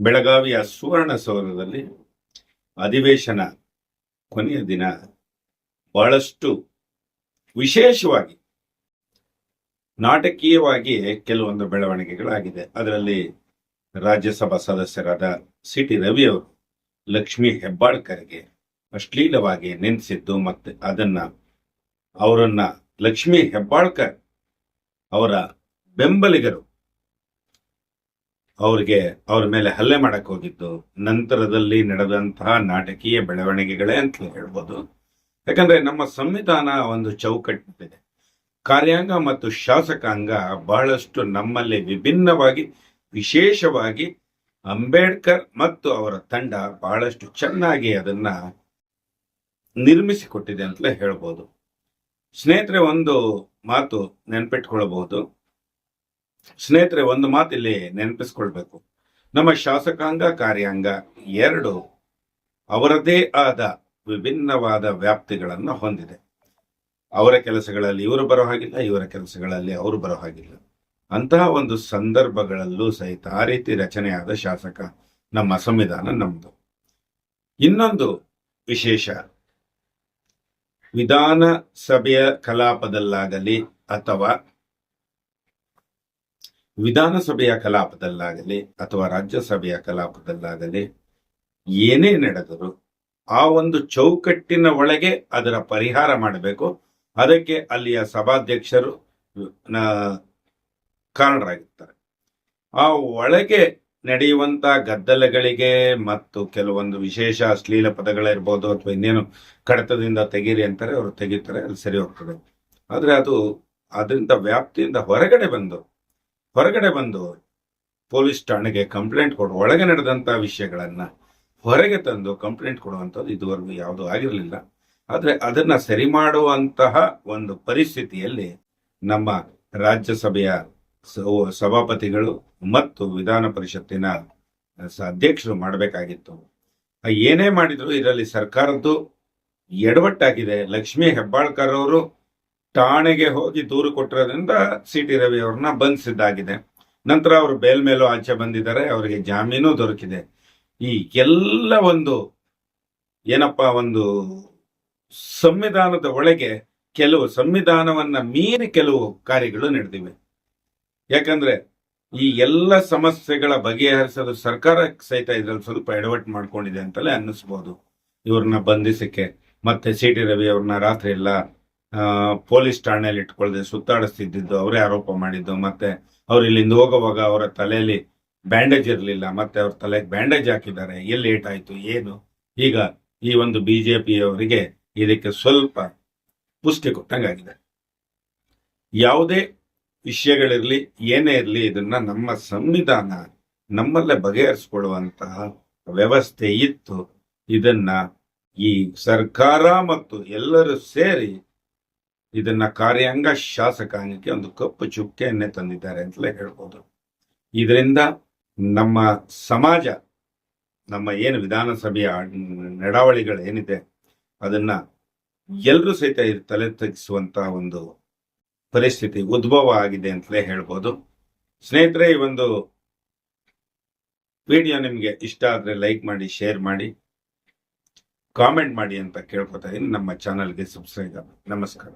ಬೆಳಗಾವಿಯ ಸುವರ್ಣ ಸೌರದಲ್ಲಿ ಅಧಿವೇಶನ ಕೊನೆಯ ದಿನ ಬಹಳಷ್ಟು ವಿಶೇಷವಾಗಿ ನಾಟಕೀಯವಾಗಿ ಕೆಲವೊಂದು ಬೆಳವಣಿಗೆಗಳಾಗಿದೆ. ಅದರಲ್ಲಿ ರಾಜ್ಯಸಭಾ ಸದಸ್ಯರಾದ ಸಿ ಟಿ ರವಿ ಅವರು, ಲಕ್ಷ್ಮಿ ಹೆಬ್ಬಾಳ್ಕರ್ಗೆ ಅಶ್ಲೀಲವಾಗಿ ನೆನೆಸಿದ್ದು ಮತ್ತೆ ಅದನ್ನ ಅವರನ್ನ ಲಕ್ಷ್ಮಿ ಹೆಬ್ಬಾಳ್ಕರ್ ಅವರ ಬೆಂಬಲಿಗರು ಅವರಿಗೆ ಅವ್ರ ಮೇಲೆ ಹಲ್ಲೆ ಮಾಡಕ್ ಹೋಗಿದ್ದು, ನಂತರದಲ್ಲಿ ನಡೆದಂತಹ ನಾಟಕೀಯ ಬೆಳವಣಿಗೆಗಳೇ ಅಂತ ಹೇಳ್ಬೋದು. ಯಾಕಂದ್ರೆ ನಮ್ಮ ಸಂವಿಧಾನ ಒಂದು ಚೌಕಟ್ಟಿದೆ. ಕಾರ್ಯಾಂಗ ಮತ್ತು ಶಾಸಕಾಂಗ ಬಹಳಷ್ಟು ನಮ್ಮಲ್ಲಿ ವಿಭಿನ್ನವಾಗಿ, ವಿಶೇಷವಾಗಿ ಅಂಬೇಡ್ಕರ್ ಮತ್ತು ಅವರ ತಂಡ ಬಹಳಷ್ಟು ಚೆನ್ನಾಗಿ ಅದನ್ನ ನಿರ್ಮಿಸಿಕೊಟ್ಟಿದೆ ಅಂತಲೇ ಹೇಳ್ಬೋದು. ಸ್ನೇಹಿತರೆ, ಒಂದು ಮಾತು ನೆನ್ಪಿಟ್ಕೊಳ್ಬಹುದು. ಸ್ನೇಹಿತರೆ, ಒಂದು ಮಾತು ಇಲ್ಲಿ ನೆನಪಿಸ್ಕೊಳ್ಬೇಕು. ನಮ್ಮ ಶಾಸಕಾಂಗ, ಕಾರ್ಯಾಂಗ ಎರಡು ಅವರದೇ ಆದ ವಿಭಿನ್ನವಾದ ವ್ಯಾಪ್ತಿಗಳನ್ನು ಹೊಂದಿದೆ. ಅವರ ಕೆಲಸಗಳಲ್ಲಿ ಇವರು ಬರೋ ಹಾಗಿಲ್ಲ, ಇವರ ಕೆಲಸಗಳಲ್ಲಿ ಅವರು ಬರೋ ಹಾಗಿಲ್ಲ. ಅಂತಹ ಒಂದು ಸಂದರ್ಭಗಳಲ್ಲೂ ಸಹಿತ ಆ ರೀತಿ ರಚನೆಯಾದ ಶಾಸಕ ನಮ್ಮ ಸಂವಿಧಾನ ನಮ್ಮದು ಇನ್ನೊಂದು ವಿಶೇಷ, ವಿಧಾನಸಭೆಯ ಕಲಾಪದಲ್ಲಾಗಲಿ ಅಥವಾ ವಿಧಾನಸಭೆಯ ಕಲಾಪದಲ್ಲಾಗಲಿ ಅಥವಾ ರಾಜ್ಯಸಭೆಯ ಕಲಾಪದಲ್ಲಾಗಲಿ ಏನೇ ನಡೆದರೂ ಆ ಒಂದು ಚೌಕಟ್ಟಿನ ಒಳಗೆ ಅದರ ಪರಿಹಾರ ಮಾಡಬೇಕು. ಅದಕ್ಕೆ ಅಲ್ಲಿಯ ಸಭಾಧ್ಯಕ್ಷರು ಕಾರಣರಾಗಿರ್ತಾರೆ. ಆ ಒಳಗೆ ನಡೆಯುವಂತ ಗದ್ದಲಗಳಿಗೆ ಮತ್ತು ಕೆಲವೊಂದು ವಿಶೇಷ ಅಶ್ಲೀಲ ಪದಗಳಿರ್ಬೋದು ಅಥವಾ ಇನ್ನೇನು ಕಡತದಿಂದ ತೆಗೀರಿ ಅಂತಾರೆ, ಅವರು ತೆಗಿತಾರೆ, ಅಲ್ಲಿ ಸರಿ ಹೋಗ್ತದೆ. ಆದರೆ ಅದು ಅದರಿಂದ ವ್ಯಾಪ್ತಿಯಿಂದ ಹೊರಗಡೆ ಬಂದು ಹೊರಗಡೆ ಬಂದು ಪೊಲೀಸ್ ಠಾಣೆಗೆ ಕಂಪ್ಲೇಂಟ್ ಕೊಡು, ಒಳಗೆ ನಡೆದಂಥ ವಿಷಯಗಳನ್ನು ಹೊರಗೆ ತಂದು ಕಂಪ್ಲೇಂಟ್ ಕೊಡುವಂಥದ್ದು ಇದುವರೆಗೂ ಯಾವುದೂ ಆಗಿರಲಿಲ್ಲ. ಆದರೆ ಅದನ್ನ ಸರಿ ಮಾಡುವಂತಹ ಒಂದು ಪರಿಸ್ಥಿತಿಯಲ್ಲಿ ನಮ್ಮ ರಾಜ್ಯಸಭೆಯ ಸಭಾಪತಿಗಳು ಮತ್ತು ವಿಧಾನ ಪರಿಷತ್ತಿನ ಅಧ್ಯಕ್ಷರು ಮಾಡಬೇಕಾಗಿತ್ತು. ಏನೇ ಮಾಡಿದ್ರು ಇದರಲ್ಲಿ ಸರ್ಕಾರದ್ದು ಎಡವಟ್ಟಾಗಿದೆ. ಲಕ್ಷ್ಮೀ ಹೆಬ್ಬಾಳ್ಕರ್ ಅವರು ಠಾಣೆಗೆ ಹೋಗಿ ದೂರು ಕೊಟ್ಟಿರೋದ್ರಿಂದ ಸಿ ಟಿ ರವಿ ಅವ್ರನ್ನ ಬಂಧಿಸಿದ್ದಾಗಿದೆ ನಂತರ ಅವರು ಬೇಲ್ ಮೇಲೂ ಆಚೆ ಬಂದಿದ್ದಾರೆ, ಅವರಿಗೆ ಜಾಮೀನು ದೊರಕಿದೆ. ಈ ಎಲ್ಲ ಒಂದು ಏನಪ್ಪ, ಒಂದು ಸಂವಿಧಾನದ ಒಳಗೆ ಕೆಲವು ಸಂವಿಧಾನವನ್ನ ಮೀರಿ ಕೆಲವು ಕಾರ್ಯಗಳು ನಡೆದಿವೆ. ಯಾಕಂದ್ರೆ ಈ ಎಲ್ಲ ಸಮಸ್ಯೆಗಳ ಬಗೆಹರಿಸಲು ಸರ್ಕಾರ ಸಹಿತ ಇದ್ರಲ್ಲಿ ಸ್ವಲ್ಪ ಎಡವಟ್ಟು ಮಾಡ್ಕೊಂಡಿದೆ ಅಂತಲೇ ಅನ್ನಿಸ್ಬೋದು. ಇವ್ರನ್ನ ಬಂಧಿಸಕ್ಕೆ, ಮತ್ತೆ ಸಿ ಟಿ ರವಿ ಅವ್ರನ್ನ ರಾತ್ರಿ ಎಲ್ಲ ಪೊಲೀಸ್ ಠಾಣೆಯಲ್ಲಿ ಇಟ್ಕೊಳ್ಳದೆ ಸುತ್ತಾಡಿಸ್ತಿದ್ದು ಅವರೇ ಆರೋಪ ಮಾಡಿದ್ದು, ಮತ್ತೆ ಅವ್ರು ಇಲ್ಲಿಂದ ಹೋಗುವಾಗ ಅವರ ತಲೆಯಲ್ಲಿ ಬ್ಯಾಂಡೇಜ್ ಇರಲಿಲ್ಲ, ಮತ್ತೆ ಅವ್ರ ತಲೆಗೆ ಬ್ಯಾಂಡೇಜ್ ಹಾಕಿದ್ದಾರೆ. ಎಲ್ಲಿ ಏಟಾಯ್ತು, ಏನು? ಈಗ ಈ ಒಂದು ಬಿಜೆಪಿಯವರಿಗೆ ಇದಕ್ಕೆ ಸ್ವಲ್ಪ ಪುಷ್ಟಿ ಕೊಟ್ಟಂಗಾಗಿದೆ. ಯಾವುದೇ ವಿಷಯಗಳಿರಲಿ, ಏನೇ ಇರಲಿ, ಇದನ್ನ ನಮ್ಮ ಸಂವಿಧಾನ ನಮ್ಮಲ್ಲೇ ಬಗೆಹರಿಸ್ಕೊಳ್ಳುವಂತಹ ವ್ಯವಸ್ಥೆ ಇತ್ತು. ಇದನ್ನ ಈ ಸರ್ಕಾರ ಮತ್ತು ಎಲ್ಲರೂ ಸೇರಿ ಇದನ್ನ ಕಾರ್ಯಾಂಗ ಶಾಸಕಾಂಗಕ್ಕೆ ಒಂದು ಕಪ್ಪು ಚುಕ್ಕೆಯನ್ನೇ ತಂದಿದ್ದಾರೆ ಅಂತಲೇ ಹೇಳ್ಬೋದು. ಇದರಿಂದ ನಮ್ಮ ಸಮಾಜ, ನಮ್ಮ ಏನು ವಿಧಾನಸಭೆಯ ನಡಾವಳಿಗಳು ಏನಿದೆ, ಅದನ್ನ ಎಲ್ಲರೂ ಸಹಿತ ತಲೆ ತಗ್ಗಿಸುವಂತಹ ಒಂದು ಪರಿಸ್ಥಿತಿ ಉದ್ಭವ ಆಗಿದೆ ಅಂತಲೇ ಹೇಳ್ಬೋದು. ಸ್ನೇಹಿತರೆ, ಈ ಒಂದು ವಿಡಿಯೋ ನಿಮಗೆ ಇಷ್ಟ ಆದರೆ ಲೈಕ್ ಮಾಡಿ, ಶೇರ್ ಮಾಡಿ, ಕಾಮೆಂಟ್ ಮಾಡಿ ಅಂತ ಕೇಳ್ಕೊತಾ ಇದ್ದೀನಿ ನಮ್ಮ ಚಾನಲ್ಗೆ ಸಬ್ಸ್ಕ್ರೈಬ್ ಆಗಿ. ನಮಸ್ಕಾರ.